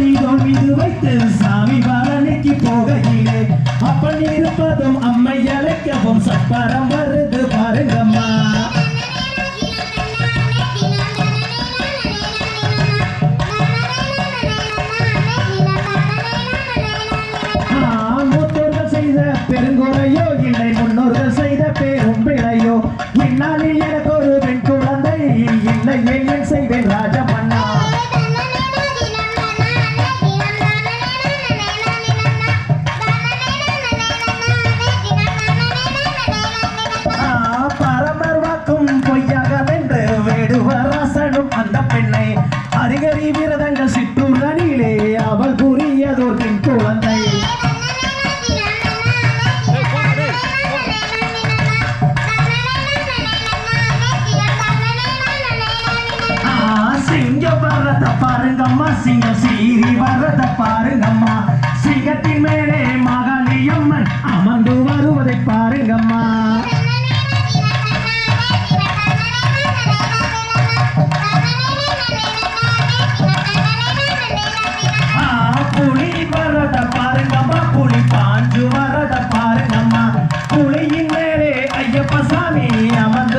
தீதோன் மீது வைத்து சாமி பரணிக்கு போகையிலே. அப்பன் இருப்பதும் அம்மை அழைக்கவும் சப்பரம் வருது பாருங்கம்மா. பெருங்குறையோ இல்லை முன்னோர்கள் செய்த பெரும் பிழையோ இந்நாளில் வரத பாருங்கம்மா சிங்கம் சீரி வரத பாருங்கம்மா. சிங்கத்தின் மேலே மகாளியம்மன் அமர்ந்து வருவதை பாருங்கம்மா. புலி வரத பாருங்கம்மா புலி பாஞ்சு வரத பாருங்கம்மா. புலியின் மேலே ஐயப்ப சாமி அமர்ந்து